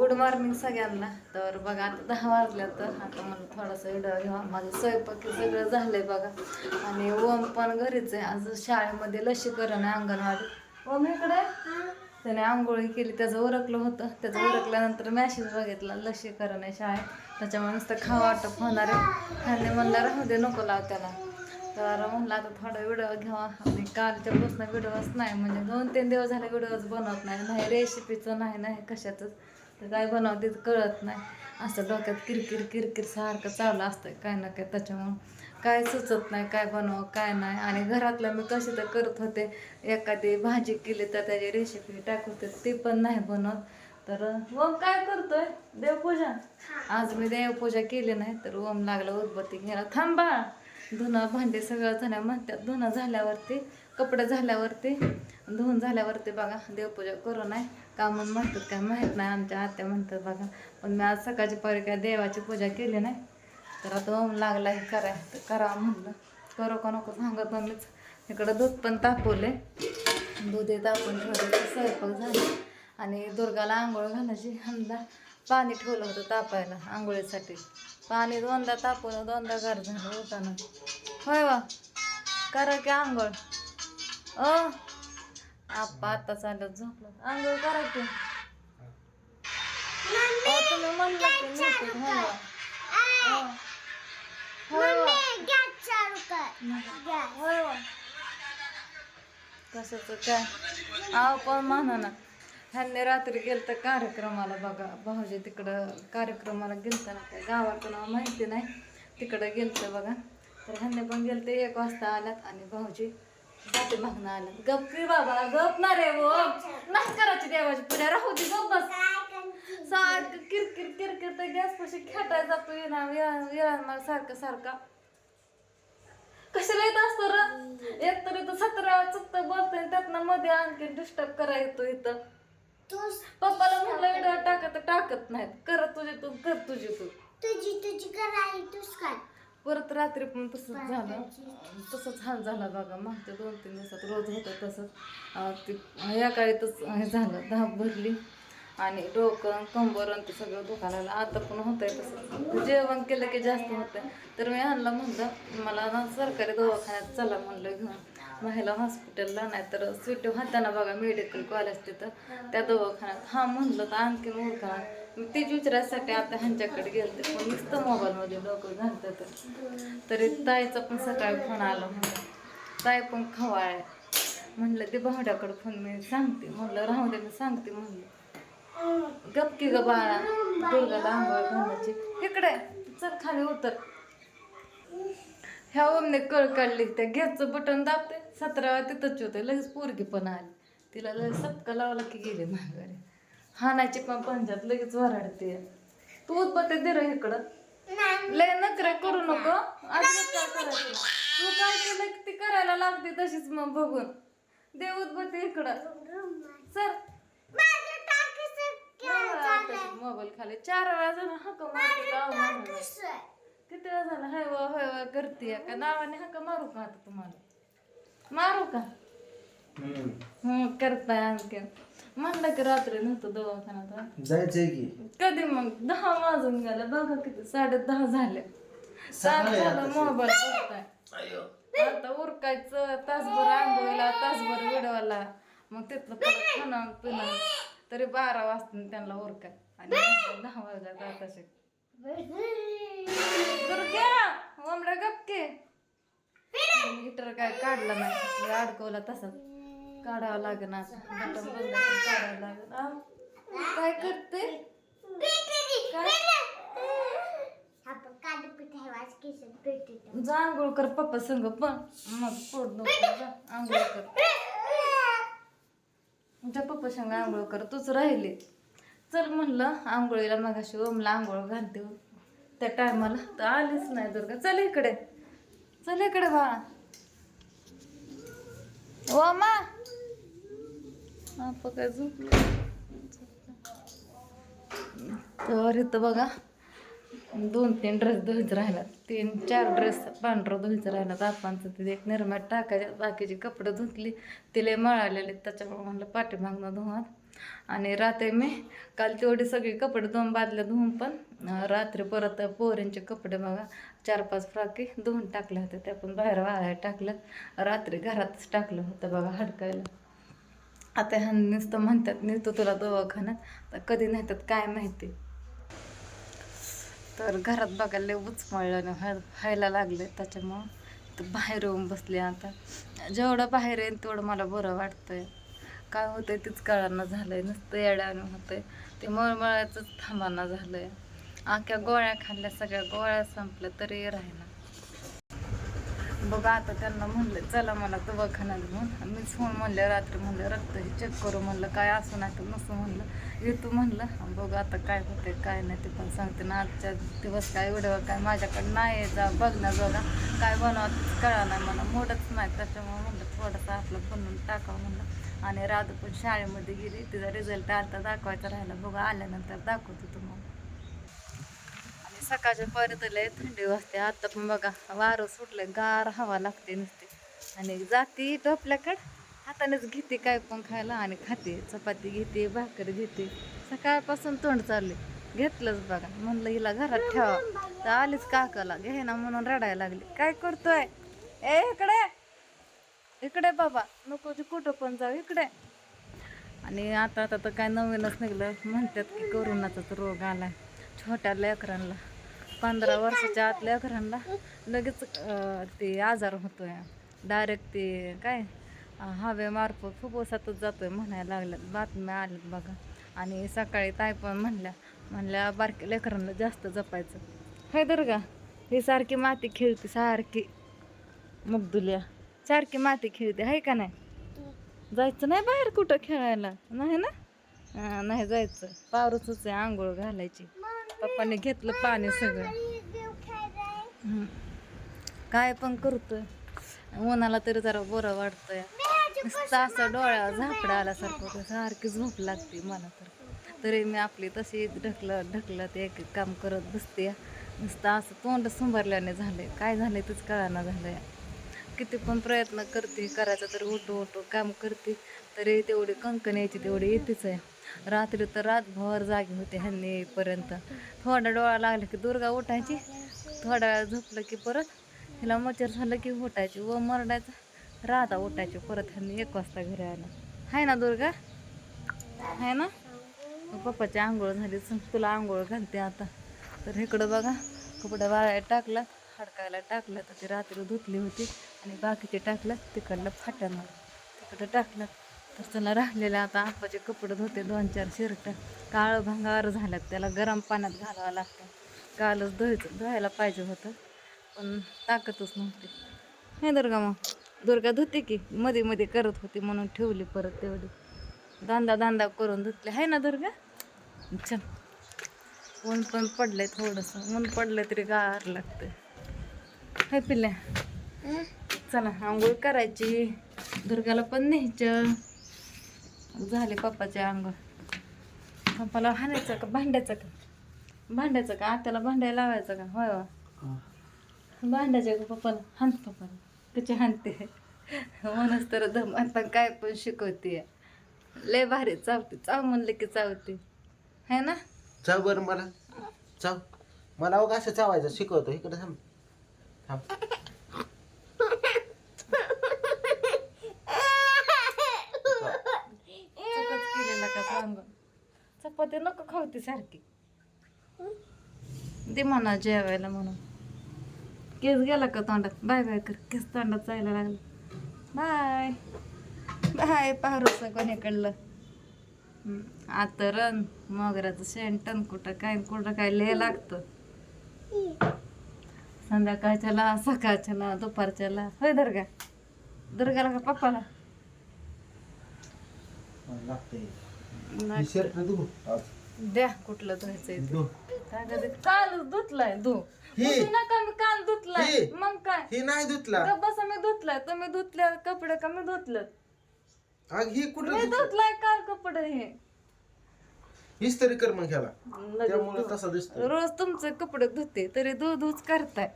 Good morning सगळ्यांना. तर बघा आता दहा वाजल्या तर आता मला थोडासा व्हिडिओ घ्यावा माझं स्वयंपाकी सगळं झालंय बघा. आणि ओम पण घरीच आहे. आज शाळेमध्ये लसीकरण आहे अंगणवाडी. ओम इकडे? त्याने आंघोळी केली. त्याचं उरकलं होतं. त्याचं उरकल्यानंतर मॅसेज बघितला. लसीकरण आहे शाळेत. त्याच्यामुळे नुसतं खावा वाटप होणार आहे. खाणे म्हणलं राहू दे नको लाव त्याला. तर म्हणलं आता थोडा व्हिडिओ घ्यावा. आणि कालच्या पासून व्हिडिओच नाही. म्हणजे दोन तीन दिवस झाले व्हिडिओच बनवत नाही. नाही रेसिपीचं नाही नाही कशाचंच. तर काय बनवते ते कळत नाही. असं डोक्यात किरकिर किरकिर सारखं चालू असतं. काय ना काय त्याच्यामुळं काय सुचत नाही काय बनव काय नाही. आणि घरातलं मी कशी तर करत होते. एखादी भाजी केली तर त्याची रेसिपी टाकत होते ती पण नाही बनवत. तर ओम काय करतोय? देवपूजा? आज मी देवपूजा केली नाही तर ओम लागला उदबत्ती घ्यायला. थांबा. धुणं भांडे सगळं झाल्या म्हणतात. धुणं झाल्यावरती कपडे झाल्यावरती धुवून झाल्यावरती बघा देवपूजा करू नाही का म्हणून म्हणतात काय माहीत नाही आमच्या आत्या म्हणतात बघा. पण मी आज सकाळची पारी काय देवाची पूजा केली नाही. तर आता ओम लागला हे करा तर करावं म्हणलं. करू का नको सांगत मम्मीच इकडं दूध पण तापवले. दूध हे तापून ठेवलं स्वयंपाक झाला. आणि दुर्गाला आंघोळ घालायची. हंदा पाणी ठेवलं होतं तापायला आंघोळीसाठी. पाणी दोनदा तापवलं दोनदा गार झालं होताना होय वा. करा की आंघोळ. ओ आप्पा आता चालत झोपलं. आंघोळ करा की. तुम्ही म्हणलं की नको घाला. अहो. होय वा. होय वा. कशाचं काय? आव पण म्हणा ना. ह्यांनी रात्री गेलं तर कार्यक्रमाला बघा. भाऊजी तिकडं कार्यक्रमाला गेलतं ना काय? गावाचं नाव माहिती नाही. तिकडं गेलतं बघा. तर ह्यांनी पण गेलं ते एक वाजता आल्यात आणि भाऊजी जाते मागणं आल्यात गप की बाबा गप ना रे वो. नाही करायची देवाची पूजा राहू दे गप बस. सारखं किरकिर किरकिर तर गॅस पशी खेटायला जातो येणार मला सारखं सारखं. कशाला येत असतो र? एक तर इथं सतरा चुकत बोलतोय त्यातनं मध्ये आणखी डिस्टर्ब करा येतो इथं. पप्पाला म्हणलं व्हिडिओ टाकत टाकत नाहीत. कर तुझे तू कर तुझी तू. तुझी तुझी करायला तूच काय परत रात्री पण तसंच झालं तसंच हाल झाला बघा. मागच्या दोन तीन दिवसात रोज होतं तसंच ते या काळी तस हे झालं धाप भरली. आणि डोकं कंबर आणि ते सगळं दुखायला लागलं. आता पण होतंय तसं जेवण केलं की जास्त होतंय. तर मी आणलं म्हणलं मला ना सरकारी दवाखान्यात चला म्हणलं घेऊन. महिला हॉस्पिटलला नाही तर स्वीट हाताना बघा मेडिकल कॉलेज तिथं. त्या दवाखान्यात. हा म्हणलं तर आणखीन ओळखा. ते विचारायसाठी आता ह्यांच्याकडे गेलते. पण नुसतं मोबाईलमध्ये डोकं घालतात तरी. ताईचा पण सकाळी फोन आला म्हणलं ताई पण खवाळ आहे म्हणलं ते भावड्याकडे फोन मी सांगते. म्हणलं राहू दे मी सांगते. म्हणलं गपकी ग बाळा दुर्गाला आंघोळ घालायची इकडे चल खाली उतर. ह्या ओमने कळ काढली त्या गॅसचं बटन दाबते सतरा वेळा तिथंच होते लगेच पोरगी पण आली. तिला लगेच सपका लावला की गेली माघारी. हाणायची पण पंजात लगेच वराडते. तू उदबत्ते दे रे इकडं. लय नकऱ्या करू नको. अजिबात काय करायचं? तू काय केलं ती करायला लागते तशीच मग बघून. दे उदबत्ते इकडं. सर मोबाईल खाली. चार वेळा जण हक्क मारते. दुसरं किती वेळा झाला? हाय वा हाय वा करते. का नावाने हक्क मारू का आता तुम्हाला? मारू का? हम्म करताय आणखीन. म्हणलं की रात्री नव्हतं दवाखान्यात जायचंय की. कधी मग? दहा वाजून गेले. बघा किती साडे दहा झाले. सात सकाळी झालं आता मोबाईल बघताय. आता उरकायचं तासभर आंघोळीला तासभर विडवाला मग तिथलं परत खाणं पिणं तरी बारा वाजता त्यांना उरकाय. आणि नंतर दहा वाजल्यात आताशे दुर्ग्या ओमडा गपके हिटर काय काढला नाही. अडकवला तसाच. काढावं लागेल आज बटन बंद काढावं लागेल. काय करते? काय जा आंघोळ कर पप्पा संग पण. मग पूर्ण जा आंघोळ कर. तुमच्या पप्पा संग आंघोळ कर. तूच राहिले. चल म्हणलं आंघोळीला मगाशी ओमला आंघोळ घालते. त्या टायमाला तर आलीच नाही दुर्गा. चल इकडे. चल इकडे बा ओमा काय झोपलं तर इथं बघा दोन तीन ड्रेस धुवायचं राहिला तीन चार ड्रेस पांढरं धुवायचं राहिला तापांचं तिथे एक निर्माण टाकायचे. बाकीचे कपडे धुतली. तिले मळालेले त्याच्यामुळे म्हणलं पाठीमागनं धुवा आणि रात्री मी काल तेवढे सगळे कपडे धुवून बादल्या धुवून पण रात्री परत पोरींचे कपडे बघा चार पाच फ्राकी धुवून टाकल्या होत्या त्या पण बाहेर वाळायला टाकलं रात्री घरातच टाकलं होतं बघा हडकायला. आता ह्या नुसतं म्हणतात नेतो तुला दवाखान्यात तर कधी नेतात काय माहिती. तर घरात बघायला लय उचमळलं व्हायला लागलं त्याच्यामुळं. तर बाहेर येऊन बसले आता. जेवढं बाहेर येईन तेवढं मला बरं वाटतंय. काय होतंय तीच झालं झालंय नुसतं येड्यानं होतंय. ते मळमळायचंच थांबाना झालंय. आख्या गोळ्या खाल्ल्या सगळ्या गोळ्या संपल्या तरी राहिना. बघा आता त्यांना म्हणलं चला मला दवाखान्यात म्हणून मीच फोन म्हणलं रात्री म्हणलं रक्त हे चेक करू म्हणलं काय असं नाही तर नसं म्हणलं. येतो म्हणलं बघा आता काय होते काय नाही ते पण सांगते ना आजच्या दिवस काय एवढं काय माझ्याकडे नाही जा बघण्याजोगा काय बनवा कळा नाही मला मोडच नाही. त्याच्यामुळे म्हणलं थोडंसं आपलं बनवून टाकावं म्हणलं. आणि राधू पण शाळेमध्ये गेली तिचा रिझल्ट आता दाखवायचा राहिला बघा आल्यानंतर दाखवतो तुम्हाला. सकाळच्या परत लय थंडी वाजते. आता पण बघा वारं सुटलं गार हवा लागते नुसते. आणि जाती टोपल्याकड हातानेच घेते काय पण खायला आणि खाते. चपाती घेते भाकर घेते. सकाळपासून तोंड चालले घेतलंच बघा. म्हणलं हिला घरात ठेवा. तर आलीच काकाला. घे ना म्हणून रडायला लागली. काय करतोय? ए इकडे. इकडे बाबा. नको ते कुठं पण जाऊ. इकडे. आणि आता आता तर काय नवीनच निघलं. म्हणतात की कोरोनाचाच रोग आला छोट्या लेकरांना पंधरा वर्षाच्या आतल्या लेकरांना लगेच ते आजार होतोय. डायरेक्ट ते काय हवेमार्फत फुफ्फुसातच आहे म्हणायला लागल्यात. बातम्या आल्यात बघा. आणि सकाळी ताय पण म्हणल्या म्हणल्या बारक्या लेकरांना जास्त जपायचं. हे दुर्गा ही सारखी माती खेळते सारखी. मुगदुल्या सारखी माती खेळते आहे का नाही? जायचं नाही बाहेर कुठं खेळायला? नाही ना? नाही जायचं. पारूच आहे आंघोळ घालायची. पप्पाने घेतलं पाणी सगळं. काय पण करतोय. उन्हाला तरी जरा बरं वाटतंय. नुसतं असं डोळ्या झापडा आल्यासारखं सारखी झोप लागते मला तर तरी मी आपली तशी ढकलत ढकलत एक एक काम करत बसते. नुसतं असं तोंड सुंभारल्याने झालंय. काय झालंय तेच कळाना झालंय. किती पण प्रयत्न करते करायचा तरी उठू उठू काम करते. तरी तेवढी कंकण यायची तेवढी येतेच आहे. रात्री तर रातभर जागी होते ह्यांनीपर्यंत थोडा डोळा लागला की दुर्गा उठायची. थोडा वेळा झोपलं की परत हिला मच्छर झालं की उठायची व मरडायचं राधा उठायची परत ह्यांनी एक वाजता घरी आला. हाय ना दुर्गा? आहे ना? पप्पाची आंघोळ झाली. तुला आंघोळ घालते आता. तर इकडं बघा कपडे वाळायला टाकला हडकायला टाकलं तर ती रात्री धुतली होती आणि बाकीचे टाकलं तिकडलं फाट्यानं. तिकडं टाकलं. तर चला राहिलेलं आता आपाचे कपडे धुते दोन चार शर्ट काळं भंगार झाल्यात त्याला गरम पाण्यात घालावं लागतं. कालच धुवायचं धुवायला पाहिजे होतं पण ताकदच नव्हती. हे दुर्गा मग दुर्गा धुते की? मध्ये मध्ये करत होती म्हणून ठेवली परत तेवढी. दांदा दांदा करून धुतले. आहे ना दुर्गा? चल. ऊन पण पडलंय थोडंसं. ऊन पडलंय तरी गार लागतंय. हे पिल्ल्या. चला आंघोळ करायची. दुर्गाला पण न्यायचं. झाले पप्पाचे आंघोळ पप्पाला हाणायचं का भांड्याचं का? भांड्याचं का? आत्याला भांड्याला लावायचं का? होय वा भांड्याचं का पप्पाला? हाणत पप्पाला. कशी हाणते? म्हणूनच तर दम आता काय पण शिकवते. लय भारी चावते. चाव म्हणलं की चावते. है ना? चाव बरं मला. चाव. मला अहो कसं चावायचं? शिकवतो. इकडे थांब. थांब. चपाती नको खावते सारखी. दे म्हणा जेवायला म्हणून. केस गेला का तोंडात? बाय बाय कर. केस तोंडात जायला लागलं. बाय. बाय पारूस कोणीकडलं हम्म, आता रन. मोगऱ्याचं शेंटन कुठं काय कुठं काय लय लागतं. संध्याकाळच्याला सकाळच्याला दुपारच्याला. होय दर्गा? दुर्गाला का पप्पाला? ही शर्ट द्या कुठलं धुवायचंय कधी काल धुतलाय धु ही. उठू नका मी काल धुतलाय. ही. मग काय? ही नाही धुतला. गप्प बसा मी धुतलाय. तुम्ही धुतल्या कपडे का मी धुतलं अग ही मी? धुतलाय काल कपडे हे. हीच तरी कर मग ह्याला. त्यामुळे. तसा दिसतो रोज तुमचे कपडे धुते तरी धु धुच करताय.